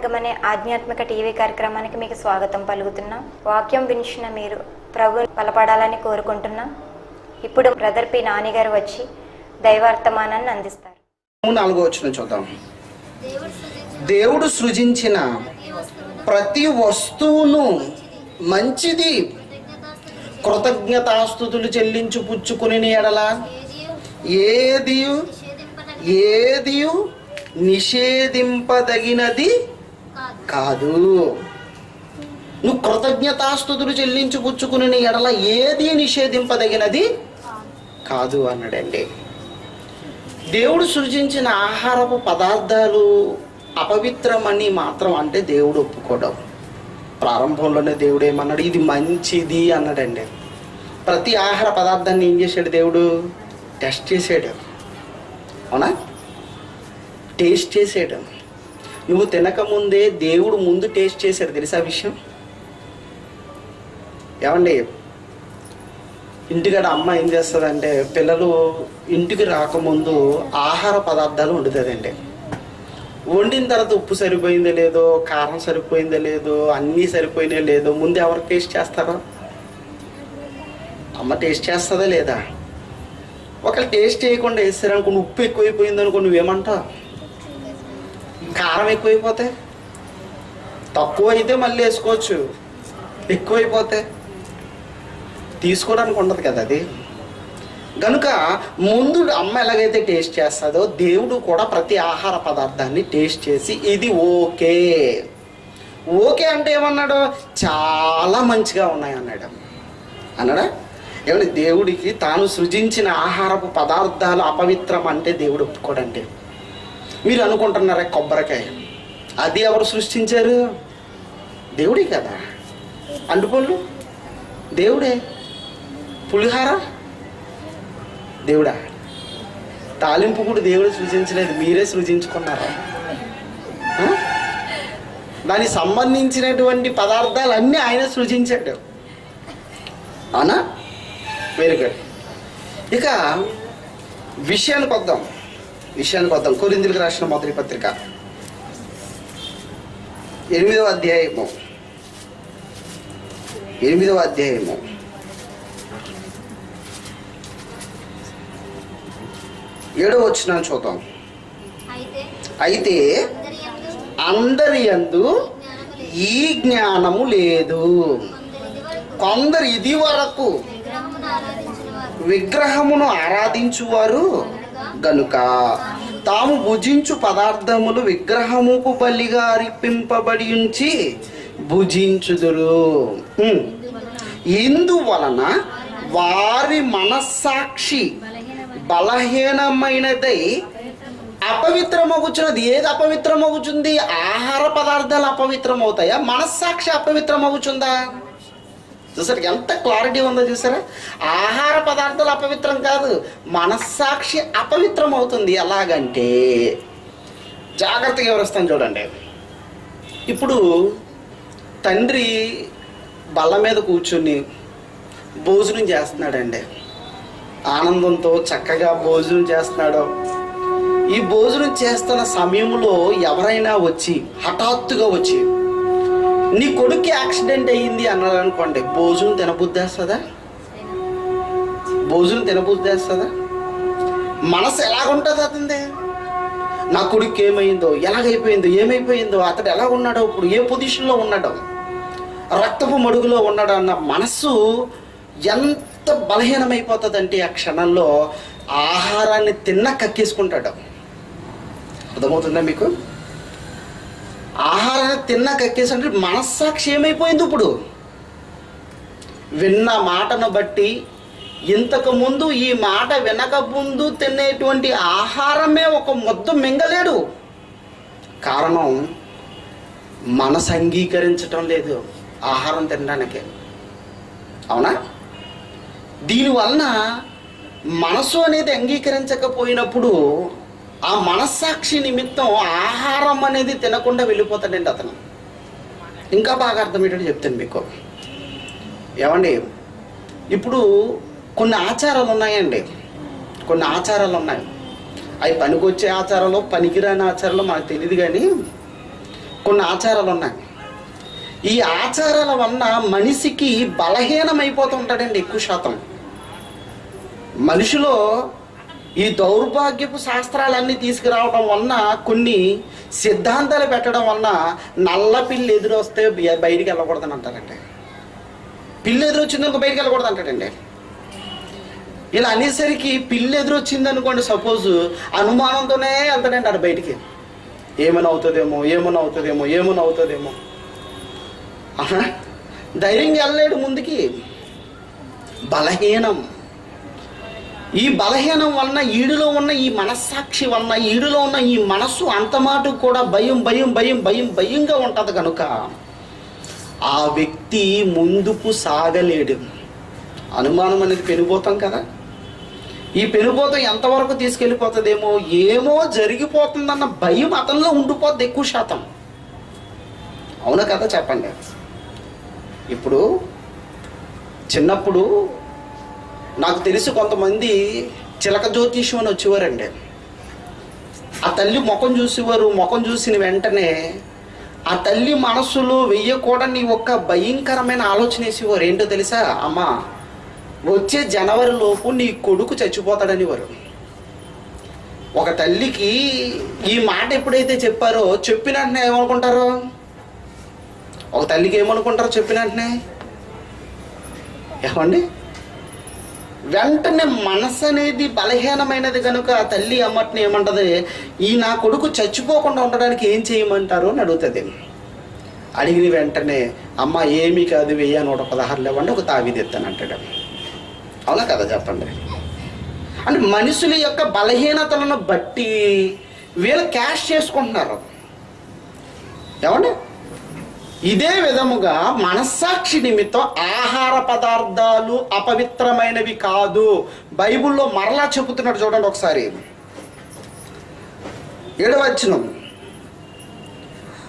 ఆత్మ అనే ఆధ్యాత్మిక టీవీ కార్యక్రమానికి మీకు స్వాగతం పలుకుతున్నాం. వాక్యం వినిచిన మీరు ప్రభు బలపడాలని కోరుకుంటున్నాం. ఇప్పుడు బ్రదర్ పి నాని వచ్చి దైవార్థమానాన్ని అందిస్తారు. నాలుగో వచ్చిన చూద్దాం. దేవుడు సృజించిన ప్రతి వస్తువును మంచిది. కృతజ్ఞతాస్థుతులు చెల్లించు పుచ్చుకుని ఎడల. ఏది ఏది నిషేధింపదగినది కాదు. నువ్వు కృతజ్ఞతాస్థుతులు చెల్లించుపుచ్చుకుని ఎడల ఏది నిషేధింపదగినది? కాదు అన్నాడండి. దేవుడు సృజించిన ఆహారపు పదార్థాలు అపవిత్రమని మాత్రం అంటే దేవుడు ఒప్పుకోవడం ప్రారంభంలోనే దేవుడు ఏమన్నాడు? ఇది మంచిది అన్నాడండి. ప్రతి ఆహార పదార్థాన్ని ఏం చేశాడు దేవుడు? టెస్ట్ చేసాడు అవునా? టేస్ట్ చేసాడు నువ్వు తినకముందే దేవుడు ముందు టేస్ట్ చేశాడు తెలుసా విషయం? ఏమండి? ఇంటికాడ అమ్మ ఏం చేస్తుందంటే పిల్లలు ఇంటికి రాకముందు ఆహార పదార్థాలు వండుతుందండి. వండిన తర్వాత ఉప్పు సరిపోయిందో లేదో కారం సరిపోయిందో లేదో అన్నీ సరిపోయినా లేదో ముందు ఎవరు టేస్ట్ చేస్తారో? అమ్మ టేస్ట్ చేస్తుందా లేదా? ఒకళ్ళు టేస్ట్ చేయకుండా వేస్తారనుకో ఉప్పు ఎక్కువైపోయింది అనుకో నువ్వేమంటావు? కారం ఎక్కువైపోతే? తక్కువ అయితే మళ్ళీ వేసుకోవచ్చు. ఎక్కువైపోతే? తీసుకోవడానికి ఉండదు కదా అది. కనుక ముందు అమ్మ ఎలాగైతే టేస్ట్ చేస్తుందో దేవుడు కూడా ప్రతి ఆహార పదార్థాన్ని టేస్ట్ చేసి ఇది ఓకే. ఓకే అంటే ఏమన్నాడు? చాలా మంచిగా ఉన్నాయి అన్నాడు. అన్నాడా? ఏమంటే దేవుడికి తాను సృజించిన ఆహారపు పదార్థాలు అపవిత్రం అంటే దేవుడు ఒప్పుకోడండి. మీరు అనుకుంటున్నారా కొబ్బరికాయ? అది ఎవరు సృష్టించారు? దేవుడే కదా. అంటుపళ్ళు దేవుడే. పులిహార? దేవుడా? తాలింపు కూడా దేవుడు సృజించలేదు మీరే సృజించుకున్నారు? దానికి సంబంధించినటువంటి పదార్థాలు అన్నీ ఆయన సృజించాడు. అవునా? వెరీ గుడ్ ఇక విషయానికి వద్దాం. విషయానికి వద్దాం కొరిందులకు రాసిన మొదటి పత్రిక. ఎనిమిదవ అధ్యాయము. ఎనిమిదవ అధ్యాయము. ఏడో వచ్చిన చూద్దాం. అయితే అందరి యందు ఈ జ్ఞానము లేదు. కొందరు ఇది వరకు విగ్రహమును ఆరాధించువారు. గనుక తాము భుజించు పదార్థములు విగ్రహముకు బలిగా అర్పింపబడి ఉంచి భుజించుదురు ఇందువలన వారి మనస్సాక్షి బలహీనమైనదై అపవిత్రమగుచున్నది. ఏది అపవిత్రమగుచుంది? ఆహార పదార్థాలు అపవిత్రమవుతాయా? మనస్సాక్షి అపవిత్రమగుచుందా? చూసారు ఎంత క్లారిటీ ఉందో చూసారా? ఆహార పదార్థాలు అపవిత్రం కాదు మనస్సాక్షి అపవిత్రం అవుతుంది ఎలాగంటే జాగ్రత్తగా వివరిస్తాను చూడండి. ఇప్పుడు తండ్రి బల్ల మీద కూర్చుని భోజనం చేస్తున్నాడండి. ఆనందంతో చక్కగా భోజనం చేస్తున్నాడు. ఈ భోజనం చేస్తున్న సమయంలో ఎవరైనా వచ్చి హఠాత్తుగా వచ్చి నీ కొడుక్కి యాక్సిడెంట్ అయ్యింది అన్నాడు అనుకోండి భోజనం తినబుద్దేస్తుందా భోజనం తినబుద్దేస్తుందా మనసు ఎలాగుంటుంది అతంది? నా కొడుకు ఏమైందో ఎలాగైపోయిందో ఏమైపోయిందో అతడు ఎలా ఉన్నాడో ఇప్పుడు ఏ పొజిషన్లో ఉన్నాడో రక్తపు మడుగులో ఉన్నాడు అన్న మనస్సు ఎంత బలహీనమైపోతుందంటే ఆ క్షణంలో ఆహారాన్ని తిన్న కక్కేసుకుంటాడు. అర్థమవుతుందా మీకు? ఆహారాన్ని తిన్నాక ఎక్కేసంటే మనస్సాక్షి ఏమైపోయింది ఇప్పుడు? విన్న మాటను బట్టి ఇంతకుముందు ఈ మాట వినకముందు తినేటువంటి ఆహారమే ఒక ముద్ద మింగలేడు. కారణం మనసు అంగీకరించటం లేదు ఆహారం తినడానికి. అవునా? దీనివలన మనసు అనేది అంగీకరించకపోయినప్పుడు ఆ మనస్సాక్షి నిమిత్తం ఆహారం అనేది తినకుండా వెళ్ళిపోతాడండి అతను. ఇంకా బాగా అర్థమయ్యేటట్టు చెప్తాను మీకు. ఏమండి? ఇప్పుడు కొన్ని ఆచారాలు ఉన్నాయండి. కొన్ని ఆచారాలు ఉన్నాయి. అవి పనికొచ్చే ఆచారాలు పనికిరాని ఆచారాలు మనకు తెలియదు కానీ కొన్ని ఆచారాలు ఉన్నాయి. ఈ ఆచారాల వలన మనిషికి బలహీనమైపోతూ ఉంటాడండి ఎక్కువ శాతం. మనిషిలో ఈ దౌర్భాగ్యపు శాస్త్రాలన్నీ తీసుకురావడం వలన కొన్ని సిద్ధాంతాలు పెట్టడం వలన నల్ల పిల్లి ఎదురొస్తే బయటికి వెళ్ళకూడదని అంటారండి. పిల్లి ఎదురు వచ్చింది బయటికి వెళ్ళకూడదు అంటాడండి. ఇలా అనేసరికి పిల్లి ఎదురొచ్చింది అనుకోండి సపోజ్ అనుమానంతోనే వెళ్తాడండి అటు బయటికి. ఏమైనా అవుతుందేమో ఏమైనా అవుతుందేమో ఏమైనా అవుతుందేమో. ధైర్యంగా వెళ్ళలేడు ముందుకి. బలహీనం. ఈ బలహీనం వలన ఈడులో ఉన్న ఈ మనస్సాక్షి వలన ఈడులో ఉన్న ఈ మనస్సు అంతమాటు కూడా భయం భయం భయం భయం భయంగా ఉంటుంది కనుక ఆ వ్యక్తి ముందుకు సాగలేడు. అనుమానం అనేది పెనుపోతాం కదా? ఈ పెనుపోతం ఎంతవరకు తీసుకెళ్ళిపోతుందేమో ఏమో జరిగిపోతుందన్న భయం అతనిలో ఉండిపోద్ది ఎక్కువ శాతం. అవునా కదా చెప్పండి? ఇప్పుడు చిన్నప్పుడు నాకు తెలిసి కొంతమంది చిలక జ్యోతిష్యం అని వచ్చేవారండి. ఆ తల్లి ముఖం చూసేవారు ముఖం చూసిన వెంటనే ఆ తల్లి మనస్సులో వెయ్యకూడని ఒక భయంకరమైన ఆలోచన వేసేవారు. ఏంటో తెలుసా? అమ్మ వచ్చే జనవరి లోపు నీ కొడుకు చచ్చిపోతాడని వారు. ఒక తల్లికి ఈ మాట ఎప్పుడైతే చెప్పారో చెప్పిన వెంటనే ఏమనుకుంటారు? ఒక తల్లికి ఏమనుకుంటారో చెప్పిన వెంటనే? ఏమండి? వెంటనే మనసు అనేది బలహీనమైనది కనుక తల్లి అమ్మటిని ఏమంటది ఈ నా కొడుకు చచ్చిపోకుండా ఉండడానికి ఏం చేయమంటారు? అని అడుగుతుంది. అడిగిన వెంటనే అమ్మ ఏమీ కాదు వెయ్యి నూట పదహారులు ఇవ్వండి ఒక తావిది అంటాడు. అవునా కదా చెప్పండి. అంటే మనుషుల యొక్క బలహీనతలను బట్టి వీళ్ళు క్యాష్ చేసుకుంటున్నారు. ఏమండి? ఇదే విధముగా మనస్సాక్షి నిమిత్తం ఆహార పదార్థాలు అపవిత్రమైనవి కాదు. బైబిల్లో మరలా చెబుతున్నాడు చూడండి ఒకసారి. ఏడవచ్చును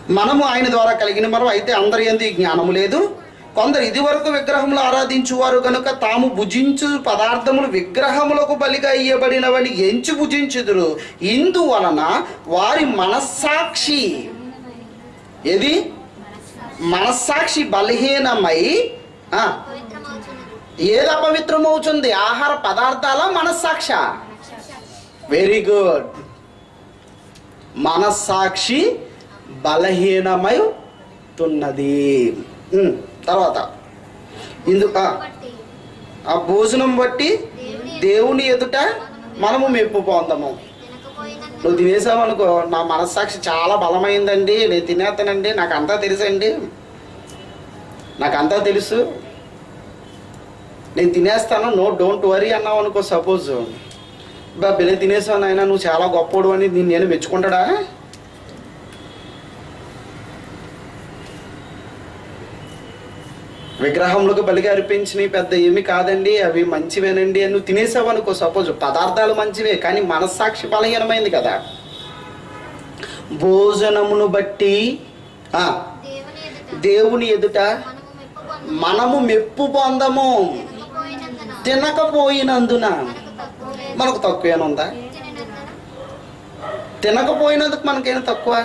మనము ఆయన ద్వారా కలిగిన మనం అయితే అందరి ఎందు జ్ఞానము లేదు. కొందరు ఇదివరకు విగ్రహములు ఆరాధించువారు కనుక తాము భుజించు పదార్థములు విగ్రహములకు బలిగా ఇయ్యబడినవని ఎంచి భుజించుదురు. ఇందువలన వారి మనస్సాక్షి. ఏది? మనస్సాక్షి బలహీనమై ఏది అపవిత్రమవుతుంది? ఆహార పదార్థాల మనస్సాక్ష. వెరీ గుడ్ మనస్సాక్షి బలహీనమై తున్నది తర్వాత. ఇందు ఆ, భోజనం బట్టి దేవుని ఎదుట మనము మెప్పు పొందము. నువ్వు తినేసావనుకో నా మనస్సాక్షి చాలా బలమైందండి. నేను తినేస్తానండి. నాకు అంతా తెలుసండి. నాకు అంతా తెలుసు. నేను తినేస్తాను. నో డోంట్ వరీ అన్నావు అనుకో సపోజ్. బా బిల్లే తినేసావు నాయన. నువ్వు చాలా గొప్పోడు అని నేను మెచ్చుకుంటాడా? విగ్రహములకు బలిగా అర్పించినవి పెద్ద ఏమి కాదండి అవి మంచివేనండి అని నువ్వు తినేసావు అనుకో సపోజ్ పదార్థాలు మంచివే కానీ మనస్సాక్షి బలహీనమైంది కదా భోజనమును బట్టి దేవుని ఎదుట మనము మెప్పు పొందము. తినకపోయినందున మనకు తక్కువ లేదు. తక్కువేనుందా తినకపోయినందుకు మనకేం తక్కువ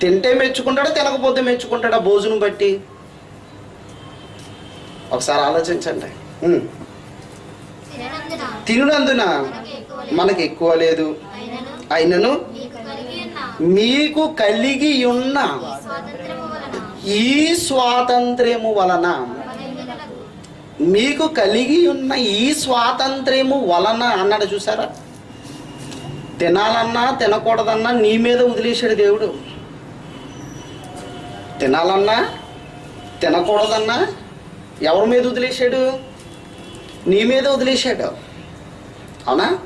తింటే మెచ్చుకుంటాడా తినకపోతే మెచ్చుకుంటాడా భోజనం బట్టి ఒకసారి ఆలోచించండి. తిననందున? మనకి ఎక్కువ లేదు. అయినను? మీకు కలిగి ఉన్న? ఈ స్వాతంత్ర్యము వలన మీకు కలిగి ఉన్న ఈ స్వాతంత్ర్యము వలన అన్నాడు చూసారా? తినాలన్నా తినకూడదన్నా నీ మీద వదిలేశాడు దేవుడు. తినాలన్నా తినకూడదన్నా ఎవరి మీద వదిలేశాడు? నీ మీద వదిలేశాడు. అవునా?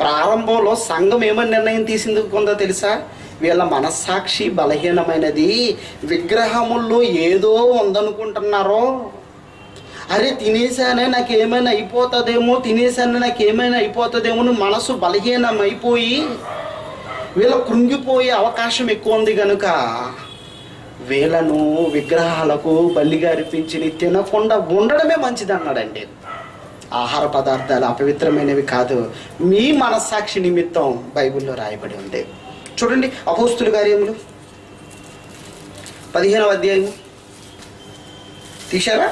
ప్రారంభంలో సంఘం ఏమని నిర్ణయం తీసింది తెలుసా? వీళ్ళ మనస్సాక్షి బలహీనమైనది. విగ్రహముల్లో ఏదో ఉందనుకుంటున్నారో. అరే తినేసానే నాకు ఏమైనా అయిపోతుందేమో తినేసానే నాకు ఏమైనా అయిపోతుందేమో అని మనసు బలహీనం అయిపోయి వీళ్ళ కృంగిపోయే అవకాశం ఎక్కువ ఉంది కనుక వీళ్ళను విగ్రహాలకు బల్లిగా అర్పించి తినకుండా ఉండడమే మంచిది అన్నాడండి ఆహార పదార్థాలు అపవిత్రమైనవి కాదు మీ మనస్సాక్షి నిమిత్తం బైబిల్లో రాయబడి ఉంది. చూడండి అపోస్తుల కార్యములు. పదిహేనవ అధ్యాయము. తీశారా?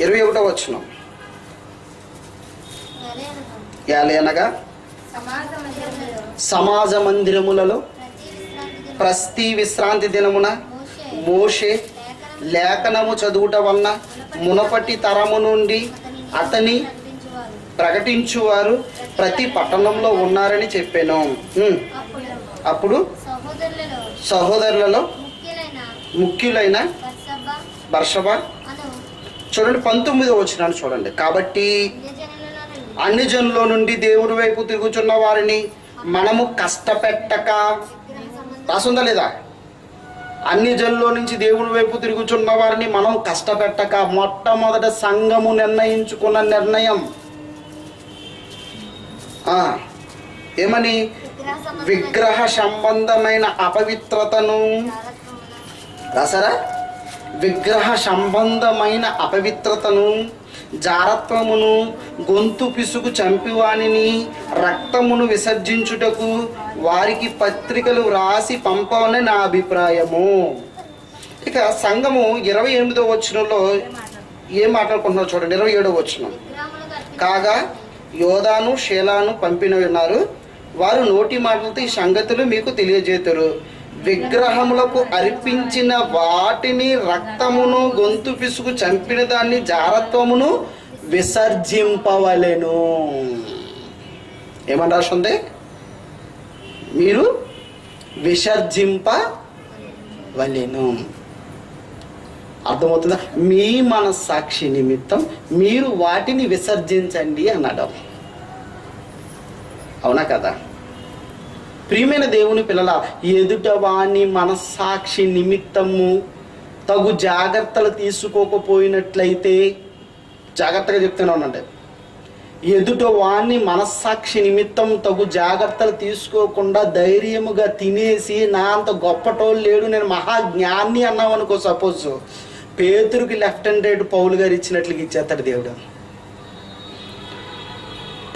ఇరవై ఒకటో వచ్చిన ఏలయనగా సమాజ మందిరములలో ప్రతి ప్రతి విశ్రాంతి దినమున మోషే లేఖనము చదువుట వలన మునపటి తరము నుండి అతని ప్రకటించువారు ప్రతి పట్టణంలో ఉన్నారని చెప్పాను. అప్పుడు సహోదరులలో ముఖ్యులైన ముఖ్యులైన చూడండి పంతొమ్మిది వచ్చినాను చూడండి. కాబట్టి అన్ని జనుల నుండి దేవుడి వైపు తిరుగుచున్న వారిని మనము కష్టపెట్టక రాసుందా లేదా? అన్ని జల్లో నుంచి దేవుడి వైపు తిరుగుచున్న వారిని మనం కష్టపెట్టక మొట్టమొదట సంఘము నిర్ణయించుకున్న నిర్ణయం. ఏమని? విగ్రహ సంబంధమైన అపవిత్రతను. రాసారా విగ్రహ సంబంధమైన అపవిత్రతను. జారత్వమును గొంతు పిసుకు చంపివానిని రక్తమును విసర్జించుటకు వారికి పత్రికలు వ్రాసి పంపవని నా అభిప్రాయము. ఇక సంఘము ఇరవై ఎనిమిదో వచనంలో ఏం మాట్లాడుకుంటున్నారు చూడండి. ఇరవై ఏడో వచ్చిన కాగా యోధాను షేలాను పంపిన ఉన్నారు. వారు నోటి మాటలతో ఈ సంగతులు మీకు తెలియజేతురు. విగ్రహములకు అర్పించిన వాటిని రక్తమును గొంతు పిసుకు చంపిన దాన్ని జారత్వమును విసర్జింపవలెను. ఏమని రాసింది? మీరు విసర్జింపవలెను. అర్థమవుతుందా? మీ మనస్సాక్షి నిమిత్తం మీరు వాటిని విసర్జించండి అనడం అవునా కదా? ప్రియమైన దేవుని పిల్లల ఎదుటవాని మనస్సాక్షి నిమిత్తము తగు జాగ్రత్తలు తీసుకోకపోయినట్లయితే జాగ్రత్తగా చెప్తూనే ఉండండి ఎదుట వాణ్ణి మనస్సాక్షి నిమిత్తం తగు జాగ్రత్తలు తీసుకోకుండా ధైర్యముగా తినేసి నా అంత గొప్పటోళ్ళు లేడు నేను మహాజ్ఞాన్ని అన్నాం అనుకో సపోజ్. పేతురికి లెఫ్ట్ హ్యాండ్ రైట్ పౌలు గారు ఇచ్చినట్లుగా ఇచ్చేస్తాడు దేవుడు.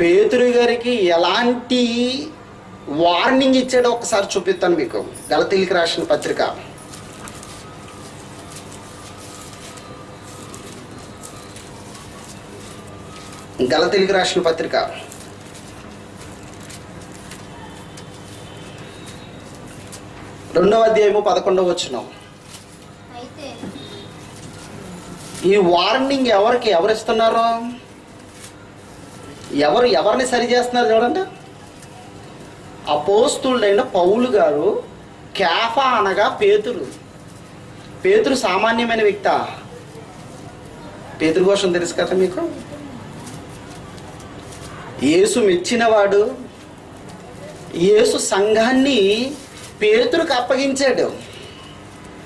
పేతురు గారికి ఎలాంటి వార్నింగ్ ఇచ్చాడో ఒకసారి చూపిస్తాను మీకు. గలతీలికి రాసిన పత్రిక. గలతీలికి రాసిన పత్రిక. రెండవ అధ్యాయము పదకొండవ వచ్చినాం ఈ వార్నింగ్ ఎవరికి ఎవరు ఇస్తున్నారు ఎవరు ఎవరిని సరి చేస్తున్నారు చూడండి. అపోస్తుడైన పౌలు గారు క్యాఫా అనగా పేతురు. పేతురు సామాన్యమైన వ్యక్త. పేతురు కోసం తెలుసు కదా మీకు? యేసు మెచ్చినవాడు. యేసు సంఘాన్ని పేతురుకు అప్పగించాడు.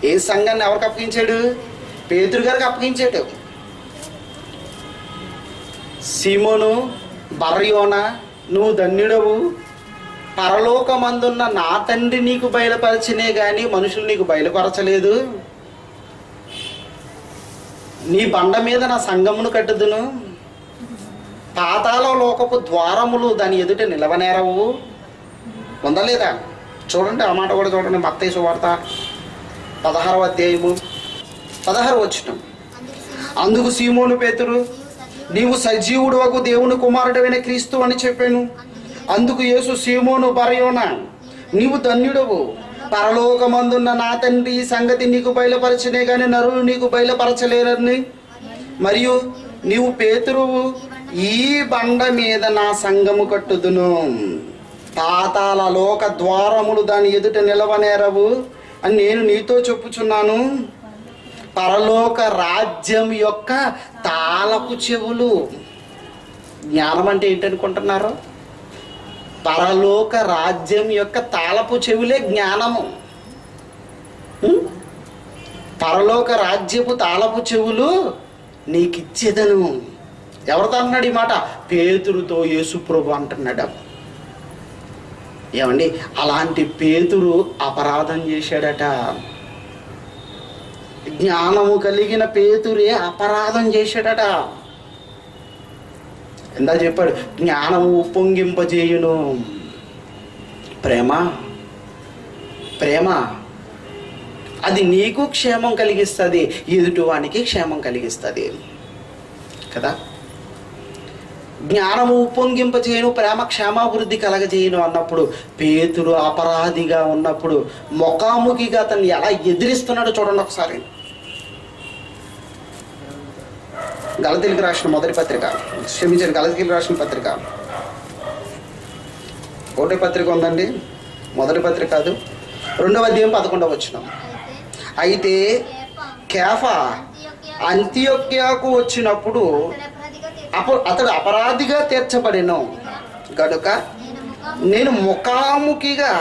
ఏ సంఘాన్ని ఎవరికి అప్పగించాడు? పేతురు గారికి అప్పగించాడు. సీమోను బర్రయోన నువ్వు ధన్యుడవు. పరలోకమందున్న నా తండ్రి నీకు బయలుపరచినే గాని మనుషులు నీకు బయలుపరచలేదు. నీ బండ మీద నా సంగమును కట్టుదును. పాతాల లోకపు ద్వారములు దాని ఎదుట నిలవనేరవు. ఉందా చూడండి ఆ మాట కూడా చూడండి. మత్తయ్య సువార్త పదహారవ అధ్యాయము. పదహారు వచ్చిన అందుకు సీమోను పేతురు నీవు సజీవుడు నీవు దేవుని కుమారుడైన క్రీస్తు అని చెప్పాను. అందుకు యేసు సీమోను పరయోన నీవు ధన్యుడవు. పరలోకమందున్న నా తండ్రి ఈ సంగతి నీకు బయలుపరచనే గాని నరువు నీకు బయలుపరచలేరని. మరియు నీవు పేతురువు ఈ బండ మీద నా సంగము కట్టుదును. పాతాల లోక ద్వారములు దాని ఎదుట నిలవనేరవు అని నేను నీతో చెప్పుచున్నాను. పరలోక రాజ్యం యొక్క తాళపు చెవులు. జ్ఞానం అంటే ఏంటనుకుంటున్నారు? పరలోక రాజ్యం యొక్క తాళపు చెవులే జ్ఞానము. పరలోక రాజ్యపు తాళపు చెవులు నీకిచ్చేదను. ఎవరితో అంటున్నాడు ఈ మాట? పేతురుతో యేసుప్రభు అంటున్నాడు. ఏమండి? అలాంటి పేతురు అపరాధం చేశాడట. జ్ఞానము కలిగిన పేతురే అపరాధం చేశాడట. ఇందా చెప్పాడు జ్ఞానము ఉప్పొంగింపజేయును ప్రేమ? ప్రేమ? అది నీకు క్షేమం కలిగిస్తుంది ఎదుటివానికి క్షేమం కలిగిస్తుంది. కదా? జ్ఞానము ఉప్పొంగింపజేయను ప్రేమ క్షేమాభివృద్ధి కలగజేయను అన్నప్పుడు పేతుడు అపరాధిగా ఉన్నప్పుడు ముఖాముఖిగా అతన్ని ఎలా ఎదిరిస్తున్నాడో చూడండి ఒకసారి. గలతీలకు రాసిన మొదటి పత్రిక క్షమించండి గలతీలకు రాసిన పత్రిక. ఒకటే పత్రిక ఉందండి మొదటి పత్రిక కాదు. రెండవ అధ్యాయం పదకొండవ వచ్చిన అయితే కేఫా అంత్యోక్యకు అంత్యోక్యాకు వచ్చినప్పుడు అప అప్పుడు అతడు అపరాధిగా తీర్చబడిను. గనుక నేను ముఖాముఖిగా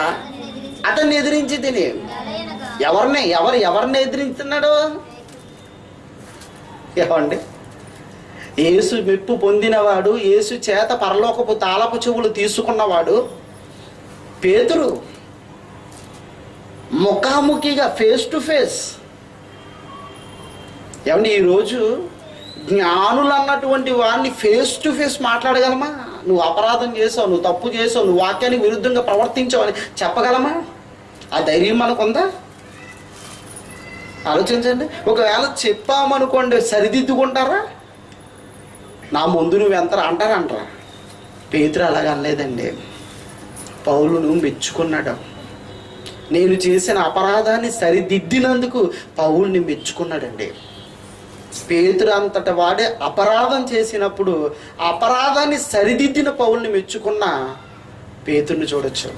అతన్ని ఎదిరించి తిని ఎవరిని ఎవరు ఎవరిని ఎదిరించున్నాడు ఏమండి? యేసు మెప్పు పొందినవాడు యేసు చేత పరలోకపు తాళపు చెవులు తీసుకున్నవాడు పేతురు ముఖాముఖిగా ఫేస్ టు ఫేస్ ఏమండి ఈరోజు జ్ఞానులు అన్నటువంటి వాడిని ఫేస్ టు ఫేస్ మాట్లాడగలమా? నువ్వు అపరాధం చేసావు నువ్వు తప్పు చేసావు నువ్వు వాక్యానికి విరుద్ధంగా ప్రవర్తించావు అని చెప్పగలమా? ఆ ధైర్యం మనకుందా? ఆలోచించండి. ఒకవేళ చెప్పామనుకోండి సరిదిద్దుకుంటారా? నా ముందు నువ్వు ఎంత అంటారంటరా? అంటారా పేతురు అలాగ అనలేదండి. పౌలును మెచ్చుకున్నాడు. నేను చేసిన అపరాధాన్ని సరిదిద్దినందుకు పౌల్ని మెచ్చుకున్నాడండి. పేతురు అంతట వాడే అపరాధం చేసినప్పుడు అపరాధాన్ని సరిదిద్దిన పౌల్ని మెచ్చుకున్న పేతుర్ని చూడొచ్చు.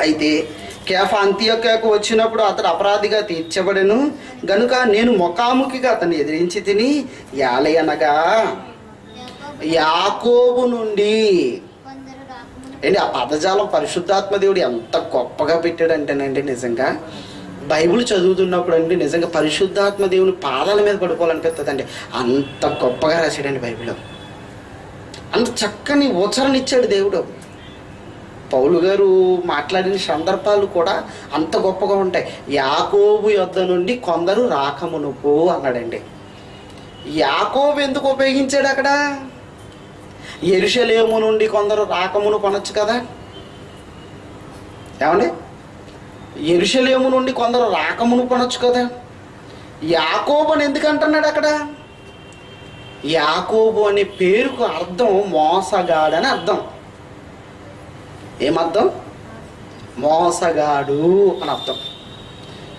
అయితే కేఫ అంత్యొక్కకు వచ్చినప్పుడు అతడు అపరాధిగా తీర్చబడెను. గనుక నేను ముఖాముఖిగా అతను ఎదిరించి తిని యాలయనగా యాకోబు నుండి. ఏంటి ఆ పదజాలం పరిశుద్ధాత్మ దేవుడు ఎంత గొప్పగా పెట్టాడంటేనండి నిజంగా. బైబిల్ చదువుతున్నప్పుడు అండి నిజంగా పరిశుద్ధాత్మ దేవుని పాదాల మీద పడిపోవాలనిపిస్తుంది అండి అంత గొప్పగా రాశాడండి బైబిల్. అంత చక్కని ఉచరణ ఇచ్చాడు దేవుడు. పౌలు గారు మాట్లాడిన సందర్భాలు కూడా అంత గొప్పగా ఉంటాయి. యాకోబు యొద్ద నుండి కొందరు రాకమునుపు అన్నాడండి. యాకోబు ఎందుకు ఉపయోగించాడు అక్కడ? ఎరుషలేము నుండి కొందరు రాకమును కొనొచ్చు కదా? ఏమండి? ఎరుషలేము నుండి కొందరు రాకమును కొనొచ్చు కదా? యాకోబు అని ఎందుకు అంటున్నాడు అక్కడ? యాకోబు అనే పేరుకు అర్థం మోసగాడని అర్థం. ఏమర్థం? మోసగాడు అని అర్థం.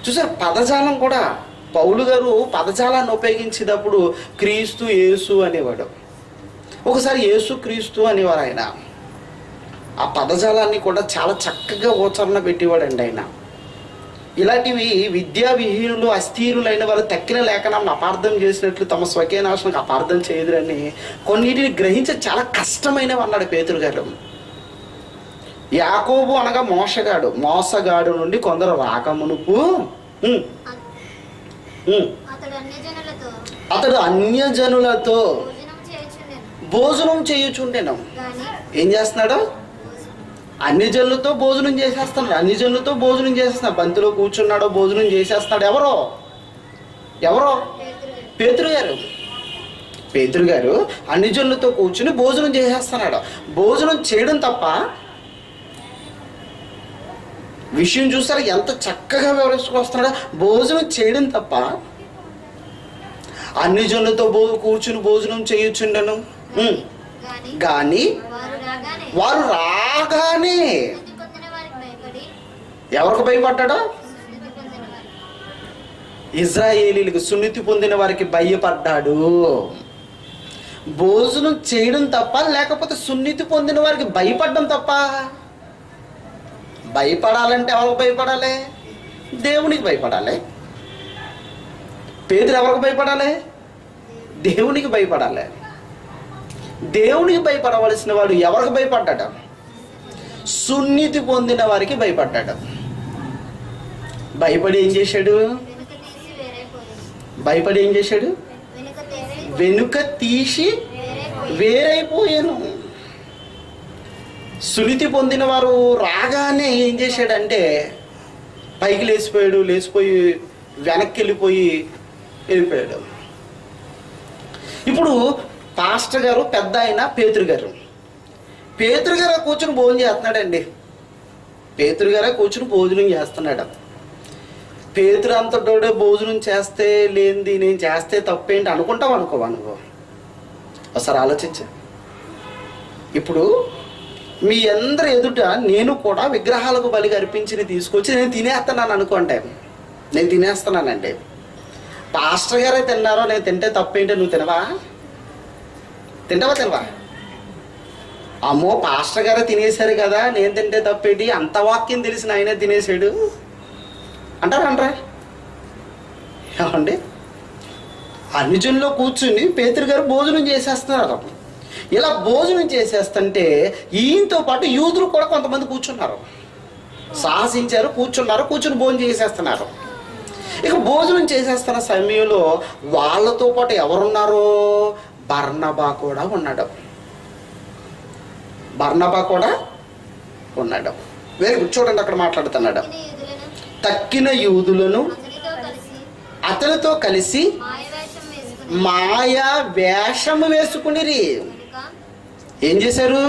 చూసారు పదజాలం కూడా పౌలు గారు పదజాలాన్ని ఉపయోగించేటప్పుడు క్రీస్తు యేసు అనేవాడు. ఒకసారి యేసు క్రీస్తు అనేవారు ఆయన ఆ పదజాలాన్ని కూడా చాలా చక్కగా ఉచ్చారణ పెట్టేవాడండి ఆయన. ఇలాంటివి విద్యా విహీనులు అస్థిరులైన వారు తక్కిన లేఖనం అపార్థం చేసినట్లు తమ స్వకీయ నాశనకు అపార్థం చేయదురని కొన్నిటిని గ్రహించే చాలా కష్టమైనవి అన్నాడు పేతురు గారు. యాకోబు అనగా మోసగాడు. మోసగాడు నుండి కొందరు రాకమునుపు అతడు అన్యజనులతో భోజనం చేయుచుండెను. ఏం చేస్తున్నాడు? అన్ని జనులతో భోజనం చేసేస్తున్నాడు. అన్ని జనులతో భోజనం చేసేస్తున్నాడు. బంతిలో కూర్చున్నాడో భోజనం చేసేస్తున్నాడు. ఎవరో? ఎవరో? పేతురు గారు. పేతురు గారు అన్ని జనులతో కూర్చుని భోజనం చేసేస్తున్నాడు. భోజనం చేయడం తప్ప విషయం చూసారా? ఎంత చక్కగా వివరించుకొస్తున్నాడో భోజనం చేయడం తప్ప అన్ని జనులతో భో కూర్చుని భోజనం చేయొచ్చుండను కానీ వారు రాగానే ఎవరికి భయపడ్డాడో? ఇజ్రాయేలీలకు సున్నితి పొందిన వారికి భయపడ్డాడు. భోజనం చేయడం తప్ప లేకపోతే సున్నితి పొందిన వారికి భయపడడం తప్ప భయపడాలంటే ఎవరికి భయపడాలి? దేవునికి భయపడాలి. పేదలు ఎవరికి భయపడాలి? దేవునికి భయపడాలి. దేవునికి భయపడవలసిన వాడు ఎవరికి భయపడ్డాడు సున్నితి పొందిన వారికి భయపడ్డాడు భయపడి ఏం చేశాడు? భయపడి ఏం చేశాడు? వెనుక తీసి వేరైపోయాను. సునితి పొందిన వారు రాగానే ఏం చేశాడంటే పైకి లేచిపోయాడు లేచిపోయి వెనక్కి వెళ్ళిపోయి వెళ్ళిపోయాడు. ఇప్పుడు పాస్టర్ గారు పెద్ద ఆయన పేతురు గారు. పేతురు గారు కూర్చుని భోజనం చేస్తున్నాడండి. పేతురు గారే కూర్చుని భోజనం చేస్తున్నాడు. పేతురు అంతటోడే భోజనం చేస్తే లేనిది నేను చేస్తే తప్పేంటి అనుకుంటావు అనుకో అనుకో ఒకసారి ఆలోచించా. ఇప్పుడు మీ అందరి ఎదుట నేను కూడా విగ్రహాలకు బలిగా అర్పించి తీసుకొచ్చి నేను తినేస్తున్నాను అనుకోండి. నేను తినేస్తున్నానండి. పాస్టర్ గారే తిన్నారో నేను తింటే తప్పేంటి నువ్వు తినవా? తింటావా తినవా అమ్మో పాస్టర్ గారే తినేశారు కదా నేను తింటే తప్పేంటి? అంత వాక్యం తెలిసిన ఆయనే తినేసాడు అంటారా అంటారా? ఏమండి? అన్నిజన్లో కూర్చుని పేతురు గారు భోజనం చేసేస్తున్నారు ఇలా భోజనం చేసేస్తుంటే ఈయనతో పాటు యూదులు కూడా కొంతమంది కూర్చున్నారు. సాహసించారు కూర్చున్నారు కూర్చుని భోజనం చేసేస్తున్నారు. ఇక భోజనం చేసేస్తున్న సమయంలో వాళ్ళతో పాటు ఎవరున్నారు? బర్ణబా కూడా ఉన్నాడు. బర్ణబా కూడా ఉన్నాడు. వేరే చూడండి అక్కడ మాట్లాడుతున్నాడు. తక్కిన యూదులను అతనితో కలిసి మాయా వేషము వేసుకునిరి. ఏం చేశారు?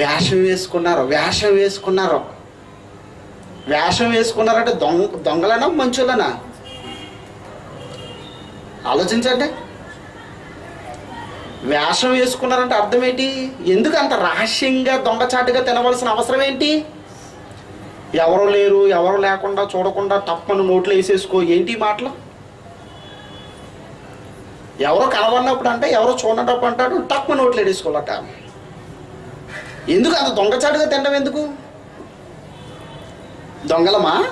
వేషం వేసుకున్నారు వేషం వేసుకున్నారు. వేషం వేసుకున్నారంటే దొంగ దొంగలనా మంచులనా ఆలోచించండి. వేషం వేసుకున్నారంటే అర్థం ఏంటి ఎందుకు అంత రహస్యంగా దొంగచాటుగా తినవలసిన అవసరం ఏంటి? ఎవరు లేరు ఎవరు లేకుండా చూడకుండా తప్పని నోట్లో వేసేసుకో. ఏంటి మాటలు? ఎవరో కనబడినప్పుడు అంటే ఎవరో చూడనప్పుడు అంటాడు తక్కువ నోట్లో వేసుకోవాలట. ఎందుకు అంత దొంగచాటుగా తినడం ఎందుకు? దొంగలమా?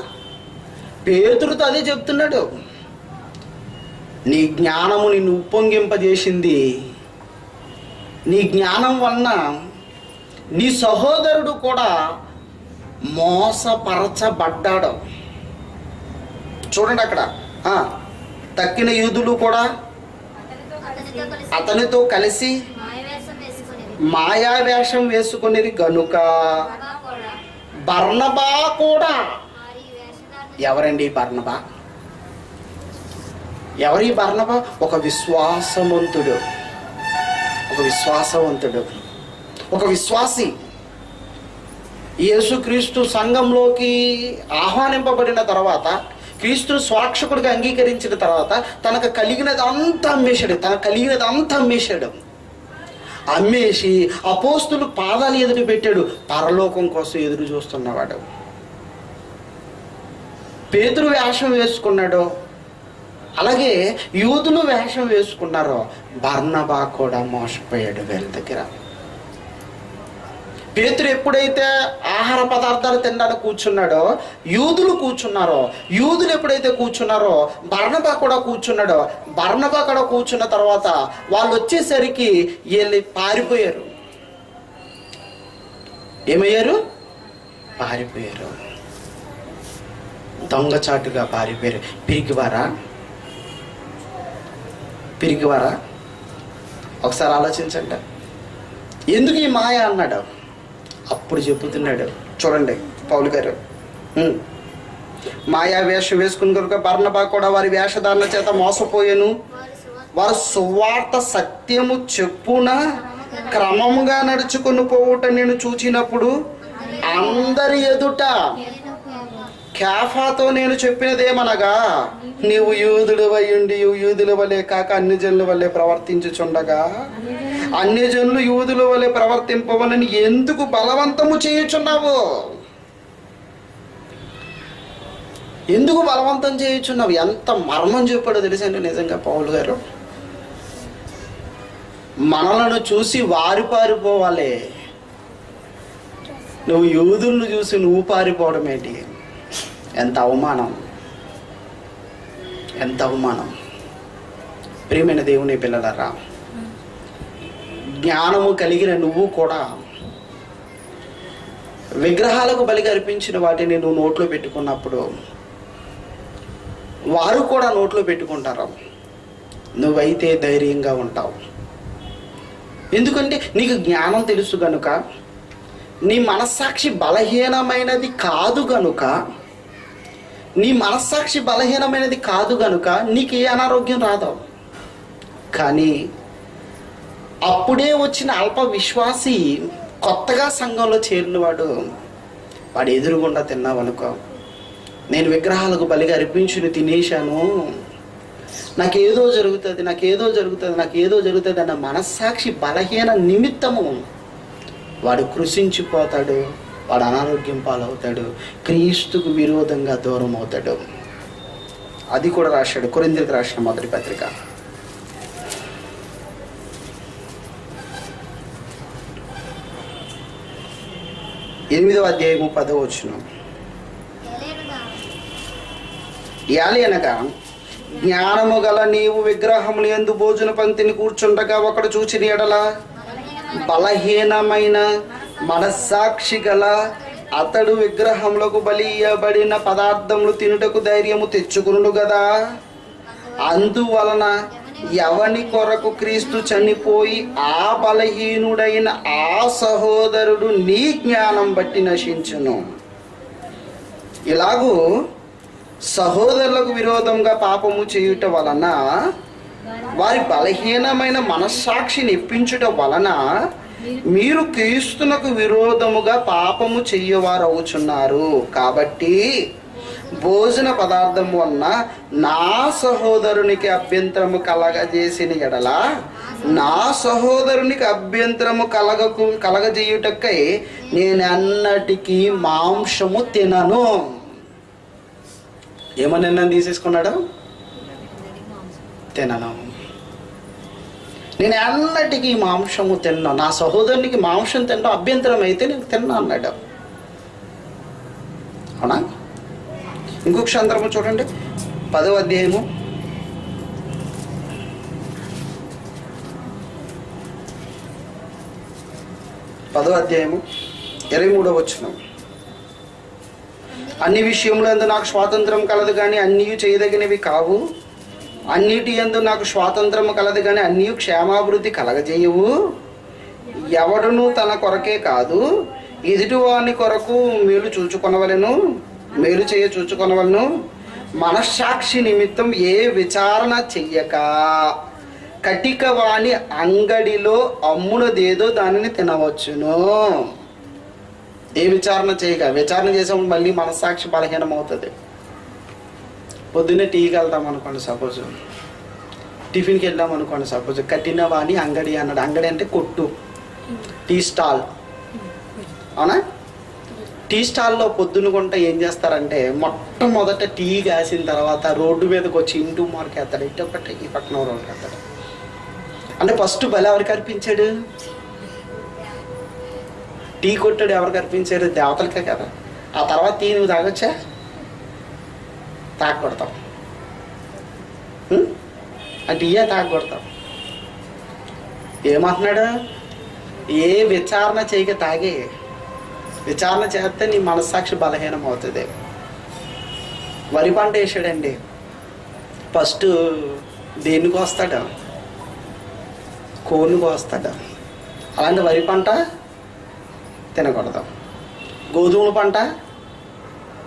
పేతురుతో అదే చెప్తున్నాడు. నీ జ్ఞానము నిన్ను ఉప్పొంగింపజేసింది నీ జ్ఞానం వలన నీ సహోదరుడు కూడా మోసపరచబడ్డాడు. చూడండి అక్కడ. తక్కిన యూదులు కూడా అతనితో కలిసి మాయావేషం వేసుకునేది గనుక. బర్ణబా కూడా. ఎవరండి ఈ ఎవరి బర్ణబా ఒక విశ్వాసవంతుడు. ఒక విశ్వాసవంతుడు ఒక విశ్వాసి. యేసుక్రీస్తు సంఘంలోకి ఆహ్వానింపబడిన తర్వాత క్రీస్తు స్వాక్షకుడిగా అంగీకరించిన తర్వాత తనకు కలిగినది అంతా అమ్మేశాడు. తనకు కలిగినది అంతా అమ్మేశాడు. అమ్మేసి అపోస్తులు పాదాలు ఎదురు పెట్టాడు. పరలోకం కోసం ఎదురు చూస్తున్నవాడు పేతురు వేషం వేసుకున్నాడు. అలాగే యూదులు వేషం వేసుకున్నారో బర్ణబా కూడా మోసపోయాడు వీళ్ళ దగ్గర. పేతురు ఎప్పుడైతే ఆహార పదార్థాలు తినడానికి కూర్చున్నాడో యూదులు కూర్చున్నారో యూదులు ఎప్పుడైతే కూర్చున్నారో బర్ణబా కూడా కూర్చున్నాడో బర్ణబా కూడా కూర్చున్న తర్వాత వాళ్ళు వచ్చేసరికి వీళ్ళు పారిపోయారు. ఏమయ్యారు? పారిపోయారు. దొంగచాటుగా పారిపోయారు. పిరికివారా పిరికివారా ఒకసారి ఆలోచించండి. ఎందుకు ఈ మాయ అన్నాడు? అప్పుడు చెబుతున్నాడు. చూడండి పౌలు గారు. మాయా వేషం వేసుకుని కనుక బర్ణబా కూడా వారి వేషధారణ చేత మోసపోయాను? వారి సువార్త వారు సువార్త సత్యము చెప్పున క్రమముగా నడుచుకుని పోవుట నేను చూచినప్పుడు అందరి ఎదుట కేఫాతో నేను చెప్పినదేమనగా నీవు యూదుడు అయ్యుండి యూదుల వలె కాక అన్ని జనుల వలె ప్రవర్తించుచుండగా అన్ని జనులు యూదుల వలె ప్రవర్తింపవనని ఎందుకు బలవంతము చేయుచున్నావు? ఎందుకు బలవంతం చేయుచున్నావు? ఎంత మర్మం చెప్పాడో తెలుసండి నిజంగా పౌలు గారు? మనలను చూసి వారి పారిపోవాలి. నువ్వు యూదులను చూసి నువ్వు పారిపోవడం ఏంటి ఎంత అవమానం. ఎంత అవమానం. ప్రియమైన దేవుని పిల్లలరా జ్ఞానము కలిగిన నువ్వు కూడా విగ్రహాలకు బలిగా అర్పించిన వాటిని నువ్వు నోట్లో పెట్టుకున్నప్పుడు వారు కూడా నోట్లో పెట్టుకుంటారు. నువ్వైతే ధైర్యంగా ఉంటావు. ఎందుకంటే నీకు జ్ఞానం తెలుసు గనుక నీ మనస్సాక్షి బలహీనమైనది కాదు గనుక నీ మనస్సాక్షి బలహీనమైనది కాదు గనుక నీకు ఏ అనారోగ్యం రాదు. కానీ అప్పుడే వచ్చిన అల్ప విశ్వాసి కొత్తగా సంఘంలో చేరినవాడు వాడు ఎదురుగుండా తిన్నావనుకో నేను విగ్రహాలకు బలిగా అర్పించుని తినేశాను. నాకేదో జరుగుతుంది నాకేదో జరుగుతుంది నాకేదో జరుగుతుంది అన్న మనస్సాక్షి బలహీన నిమిత్తము వాడు కృషించిపోతాడు వాడు అనారోగ్యం పాలవుతాడు. క్రీస్తుకు విరోధంగా దూరం అవుతాడు అది కూడా రాశాడు కొరిందరికి రాసిన మొదటి పత్రిక. ఎనిమిదవ అధ్యాయము పదవ వచ్చిన యాలి అనగా జ్ఞానము గల నీవు విగ్రహములు ఎందు భోజన పంక్తిని కూర్చుండగా ఒకడు చూచిన ఎడల బలహీనమైన మనస్సాక్షి గల అతడు విగ్రహములకు బలి ఇయ్యబడిన పదార్థములు తినుటకు ధైర్యము తెచ్చుకును గదా. అందువలన ఎవని కొరకు క్రీస్తు చనిపోయి ఆ బలహీనుడైన ఆ సహోదరుడు నీ జ్ఞానం బట్టి నశించును. ఇలాగూ సహోదరులకు విరోధంగా పాపము చేయుట వలన వారి బలహీనమైన మనస్సాక్షిని ఇప్పించుట వలన మీరు క్రీస్తునకు విరోధముగా పాపము చెయ్యవారవుచున్నారు కాబట్టి భోజన పదార్థం వలన నా సహోదరునికి అభ్యంతరము కలగజేసిన ఎడల నా సహోదరునికి అభ్యంతరము కలగకు కలగజేయుటకై నేను అన్నటికీ మాంసము తినను. ఏమన్నా నిర్ణయం తీసేసుకున్నాడు? తినను. నేను అన్నటికీ మాంసము తిన్నా. నా సహోదరునికి మాంసం తినడం అభ్యంతరం అయితే నేను తిన్నా అన్నాడు. అవునా? ఇంకొక సందర్భం చూడండి. పదవ అధ్యాయము. పదవ అధ్యాయము ఇరవై మూడవ వచ్చిన అన్ని విషయంలో నాకు స్వాతంత్రం కలదు కానీ అన్నీ చేయదగినవి కావు. అన్నిటి ఎందు నాకు స్వాతంత్రము కలదు కానీ అన్నీ క్షేమాభివృద్ధి కలగజేయవు. ఎవడును తన కొరకే కాదు ఎదుటివాని కొరకు మేలు చూచుకొనవలెను మేలు చేయ చూచుకొనవలను. మనస్సాక్షి నిమిత్తం ఏ విచారణ చెయ్యక కటిక వాణి అంగడిలో అమ్మునదేదో దానిని తినవచ్చును. ఏ విచారణ చేయక? విచారణ చేసాము మళ్ళీ మనస్సాక్షి బలహీనం అవుతుంది పొద్దున్నే టీకి వెళ్దాం అనుకోండి సపోజ్ టిఫిన్కి వెళ్దాం అనుకోండి సపోజ్ కట్టిన వాణి అంగడి అన్నాడు. అంగడి అంటే కొట్టు. Tea stall. అవునా? టీ స్టాల్లో పొద్దున కొంట ఏం చేస్తారంటే మొట్టమొదట టీ కాసిన తర్వాత రోడ్డు మీదకి వచ్చి ఇంటూ మార్కేస్తాడు ఇటు ఒకటి ఈ పక్కన రోడ్డు వేస్తాడు. అంటే ఫస్ట్ బలి ఎవరికి అర్పించాడు? టీ కొట్టాడు ఎవరికి అర్పించాడు? దేవతలకే కదా. ఆ తర్వాత టీ నువ్వు తాగొచ్చా? తాగకూడతాం ఆ టీయే తాగకూడతాం ఏమంటున్నాడు? ఏ విచారణ చేయక తాగే. విచారణ చేస్తే నీ మనస్సాక్షి బలహీనం అవుతుంది వరి పంట వేసాడండి. ఫస్ట్ దేనికి వస్తాడు కోనుకు వస్తాడు అలాంటి వరి పంట తినకూడదు. గోధుమల పంట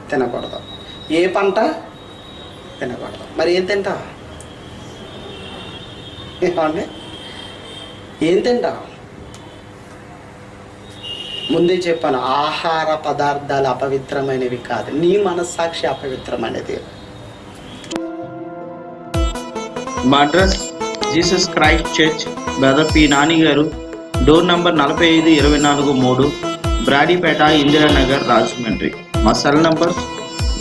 తినకూడదు. ఏ పంట? తినకూడదు మరి ఏం తింటావు? ఏమండి? ఏం తింటావు? ముందే చెప్పాను ఆహార పదార్థాలు అపవిత్రమైనవి కాదు. నీ మనస్సాక్షి అపవిత్రమైనది. మా address Jesus Christ church brother P Nani గారు డోర్ నంబర్ నలభై ఐదు ఇరవై నాలుగు మూడు బ్రాడీపేట ఇందిరానగర్ రాజమండ్రి. మా cell number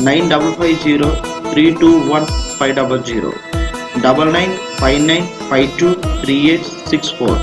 nine double five zero three two one five double zero double nine five nine five two three eight six four